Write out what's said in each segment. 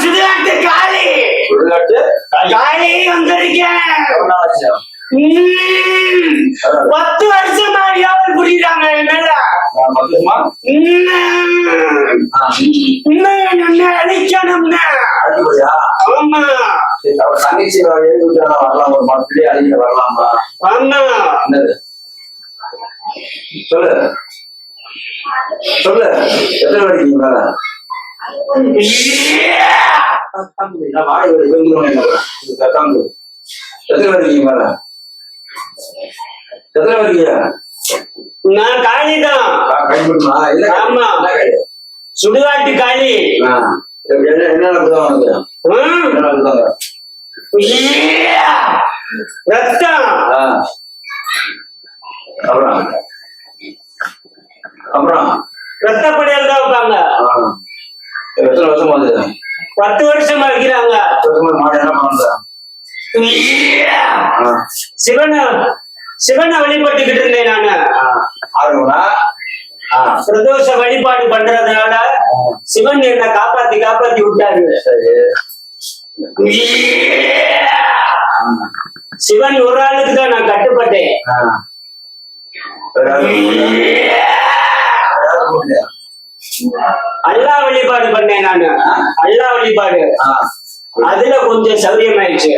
சுடுகாட்டு காளி சுடுகாட்டு? காளி வந்திருக்கேன். பத்து வருஷமா யாவர் புரியுறாங்க என் மேல. அழிக்கணும்னா? ஆமா. அவர் தங்கச்சி எழுதி வரலாம்? ஒரு மாப்பிள்ளை அழிக்க வரலாமா? ஆமா. சொல்லு. சொல்லு. எத்தனை வரைக்கும் மேல? எத்தனை வரைக்கும் மேல? எத்தனை நான் கைவிடுமா இல்ல ஆமா. சுடுகாட்டு காளி என்ன ரத்தம். அப்புறம்? அப்புறம்? ரத்தப்படையால் தான் ஆ. எத்தனை வருஷம் பத்து வருஷமா வருஷமா மாடு என்ன சிவனை சிவனை வழிபட்டுக்கிட்டு இருந்தேன் நானு. பிரதோஷ வழிபாடு பண்றதுனால சிவன் என்னை காப்பாத்தி காப்பாத்தி விட்டாரு. சிவன் ஒரு ஆளுக்கு தான் நான் கட்டுப்பட்டேன்? அல்லா வழிபாடு பண்ணேன் நானு. அல்லா வழிபாடு. அதுல கொஞ்சம் சௌரியமாயிடுச்சு.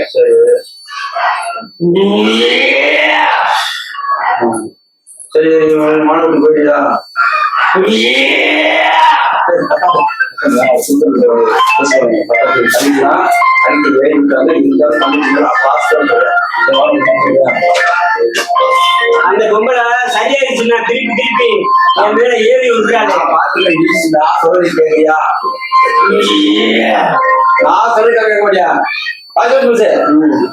சரி சரி மாணவர்கள் போயிட்டியா அந்த பொம்பளை சரியாயிடுச்சுன்னா திருப்பி திருப்பி என் மேல ஏறி விட்டுறாங்க நான் சொல்லி கேட்க மாட்டியா வாய் திறந்து பேசு.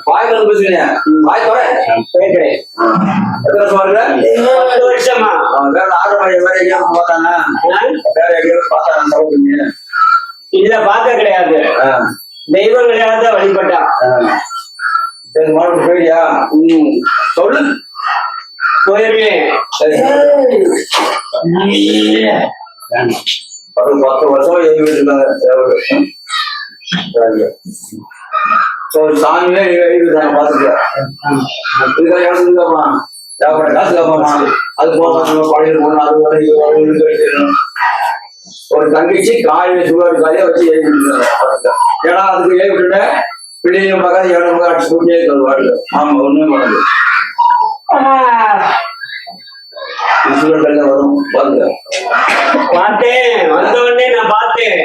வாய் திறந்து பேசுறீங்க வாய் தோற கேட்கிறேன் எத்தனை வருஷம் வருது பத்து வருஷமா. அவன் வேற ஆறு மணி வேற எங்கேயாவது பார்த்தாங்க ஆ? வேற எங்கேயாவது பார்த்தாங்க சவுக்கு இல்ல பார்க்க கிடையாது. தெய்வம் கிடையாது வழிபட்டான். சரி மாடு போயிடியா ம். சொல்லு. போயிருவேன் சரி. பத்து வருஷமா எழுதி விட்டுருக்காங்க தேவரு. சாமியே காசு அது போக பழைய போன அது வரை இது வரை ஒரு தங்கச்சி காலையில சுகர் காலையை வச்சு எழுதி ஏன்னா அதுக்கு எழுதி விட்டுட்டேன் பிள்ளைங்க பக்கம் எவ்வளவு அடிச்சு கூட்டியே சொல்லுவாங்க ஆமா ஒண்ணுமே பண்ணது சுகாதார வரும் பாருங்க பார்த்தேன். வந்த உடனே நான் பார்த்தேன்.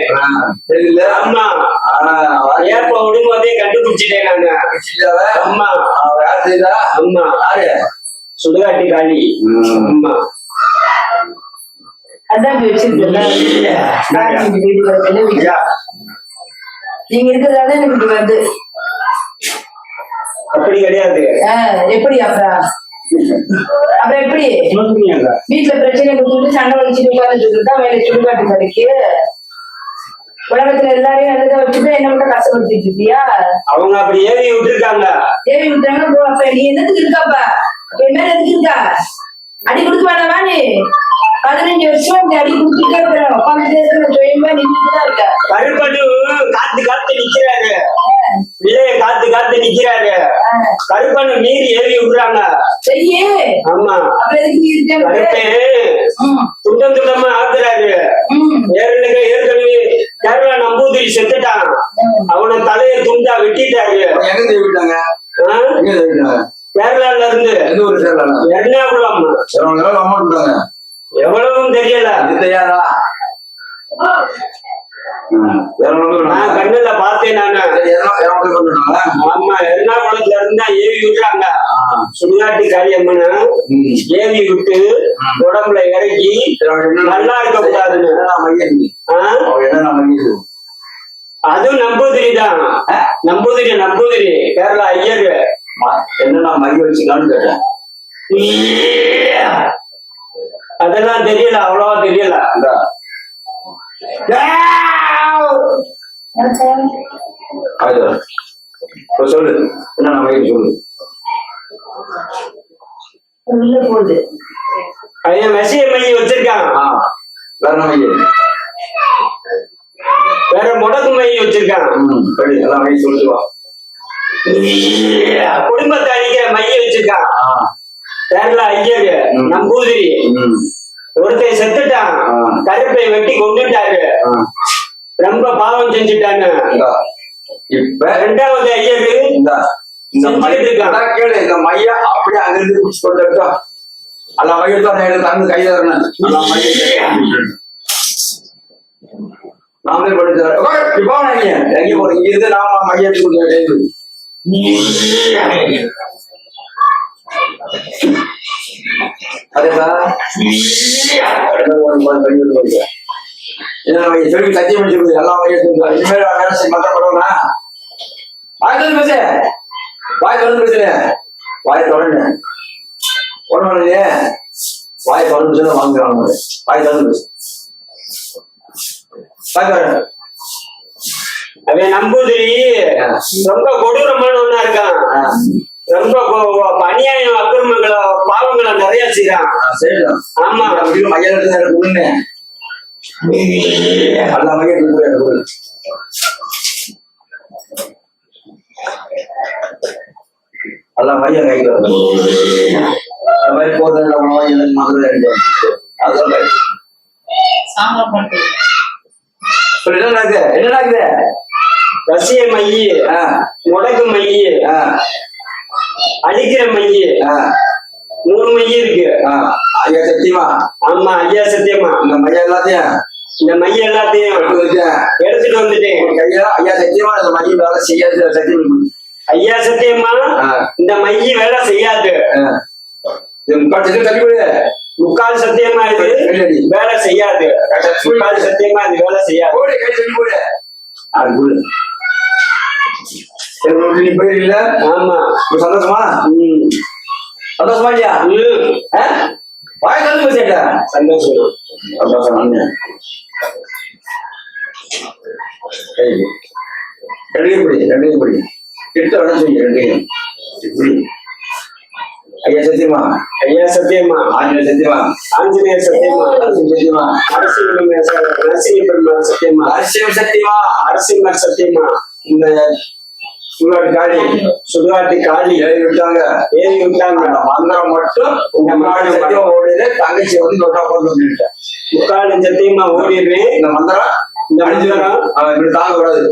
தெரியல ஆமா ஏப்ப விடும்போதே கண்டுபிடிச்சிட்டேன் நானு. ஆமா யார் செய்தா ஆமா யாரு சுடுகாட்டு காளி ஆமா அதான் நீங்க இருக்கிறதால எனக்கு வருது. அப்படி கிடையாது. எப்படி அப்புறம் அப்புறம் எப்படி? வீட்டுல பிரச்சனை கொடுத்துட்டு சண்டை வலிச்சுட்டு உட்கார்ந்துட்டு இருக்கா வேலை சுடுகாட்டு கடைக்கு உலகத்துல எல்லாரையும் நல்லதா வச்சுட்டு என்ன மட்டும் கஷ்டப்படுத்திட்டு இருக்கியா? அவங்க அப்படி ஏறி விட்டுருக்காங்க. தேவி விட்டாங்கன்னா போ அப்ப நீ என்னத்துக்கு இருக்காப்ப? அப்ப என்ன எதுக்கு இருக்கா? அடி கொடுக்க வேணாமா நீ? பதினஞ்சு வருஷம் இப்படி அடி கொடுத்துட்டே இருக்கிற உட்காந்துட்டே இருக்கிற சுயமா நின்றுட்டு தான் இருக்க கருப்பட்டு காத்து காத்து நிக்கிறாரு. விலைய காத்து காத்து நிக்கிறாரு. கருப்பண்ணு மீறி ஏறி விடுறாங்க. செய்யு ஆமா. கருப்பேன் துண்டம் துண்டமா ஆக்குறாரு. ஏற்கனவே ஏற்கனவே கேரளா நம்பூதிரி செத்துட்டான். அவன தலைய துண்டா வெட்டிட்டாரு. எங்க தேடி விட்டாங்க ஆ? எங்க தேடி விட்டாங்க கேரளால இருந்து. எந்த ஊர் சேர்லாம் எர்ணாகுளம். அவங்க எல்லாம் அமௌண்ட் எவ்வளவும் தெரியல. இது யாரா வேற ஒன்றும் நான் கண்ணுல பார்த்தேன் நானு. ஆமா எர்ணாகுளத்துல இருந்தா ஏவி விடுறாங்க சுடுகாட்டு காரியம்மன ஏவி விட்டு உடம்புல இறக்கி நல்லா இருக்க கூடாதுன்னு அதுவும் நம்பூதிரி தான். நம்பூதிரி நம்பூதிரி. கேரளா ஐயர். என்னன்னா மைய வச்சுக்கலாம்னு கேட்டேன். அதெல்லாம் தெரியல அவ்வளவா தெரியல. இப்ப சொல்லு. என்ன மையம் சொல்லு. உள்ள போகுது பையன் விஷய மைய வச்சிருக்கான். வேற மையம் வேற முடக்கு மைய வச்சிருக்கான். சரி எல்லாம் மையம் சொல்லிட்டு வா. குடும்பத்தை அழிக்கிற மைய வச்சிருக்கான். கேரளா ஐயர். நம்பூதிரி ம். ஒருத்தன் செத்துட்டான். கருப்பை வெட்டி கொண்டுட்டாரு ரொம்ப பாவம் செஞ்சுட்டான்னு. இப்ப ரெண்டாவது ஐயரு இந்த இந்த செஞ்சுட்டு மைய இருக்கான். அதான் கேளு இந்த மைய அப்படியே அங்கிருந்து பிடிச்சி கொண்டு அல்ல மையத்தை நான் எடுத்து அங்க கை தரணும் நாமளே படிச்சு இங்க இருந்து நாம மையத்துக்கு கொடுக்க அதேதா என்ன மையம் சொல்லி சத்தியம் சொல்லுது எல்லா மையத்துக்கு இனிமேல் வேலை செய்ய பண்ணுவோம்னா வாய் பேசு. வாய் திறந்து பேசுல வாய் இல்லையே? வாய் திறந்து பேசுல வாங்குறாங்க வாய் திறந்து பேசு. வாய் திறந்து அவன் நம்பூதிரி ரொம்ப கொடூரமான ஒண்ணா இருக்கான் ரொம்ப அநியாயம் அக்கிரமங்களை பாவங்களை நிறைய செய்யறான் ஆமா. அப்படியும் மையம் எடுத்து எனக்கு கொடுங்க எல்லா மையம் கையில் அந்த மாதிரி போதும் எனக்கு மதுரை அதான் சாங்க பாட்டு. சொல்லு, என்ன நடக்குது? என்ன நடக்குது? ரசிய மைய முடக்கு மைய. ஆ, அழிக்கிற மைய மூணு மைய இருக்கு. ஐயா சத்தியமா? ஆமா ஐயா சத்தியமா. இந்த மையம் எல்லாத்தையும்? இந்த மைய எல்லாத்தையும் எடுத்துட்டு வந்துட்டேன். கையா ஐயா சத்தியமா? இந்த மையம் வேலை செய்யாது சத்தியம். ஐயா சத்தியமா. இந்த மைய வேலை செய்யாது. முக்கால் சத்தியம் இது. வேலை செய்யாது. முக்கால் சத்தியமா இது வேலை செய்யாது. நீ ஆமா. சந்தோஷமா. சந்தோஷமா இல்லையா? ம். ஆ? வாய் கலந்து பேசிட்டா சந்தோஷம். சந்தோஷம். ரெண்டையும் பிடி ரெண்டையும் பிடி கிட்ட விட செய்ய ரெண்டையும். இப்படி ஐயா சத்தியமா? ஐயா சத்தியமா. ஆஞ்சநேயர் சத்தியமா? ஆஞ்சநேயர் சத்தியமா. சத்தியமா? நரசிம்ம நரசிம்ம பெருமாள் சத்தியமா? அரசியல் சத்தியமா? நரசிம்மர் சத்தியமா? இந்த சூழல் காளி சுடுகாட்டு காளி ஏறி விட்டாங்க. ஏறி விட்டாங்க. அந்த மந்திரம் மட்டும் மந்திரம் சத்தியம் ஓடிது தங்கச்சி வந்து தொட்டா கொண்டு வந்துட்டேன் முக்கால் சத்தியமா ஓடிடுறேன் இந்த மந்திரம் இந்த மந்திரம் அவன் இப்படி தாங்க கூடாது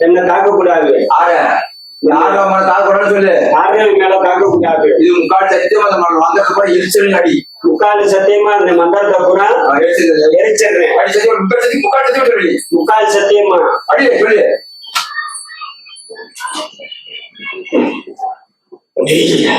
என்ன தாக்க கூடாது ஆற யாரும் அவனை தாக்க கூடாதுன்னு சொல்லு. யாரையும் மேல தாக்க கூடாது இது முக்கால் சத்தியம் அந்த மந்திரத்தை கூட எரிச்சல் அடி. முக்கால் சத்தியமா இந்த மந்திரத்தை பூரா எரிச்சிடுறேன். அடி முக்கால் சத்தியம் முக்கால் சத்தியம். சொல்லி. முக்கால் சத்தியமா அடி சொல்லு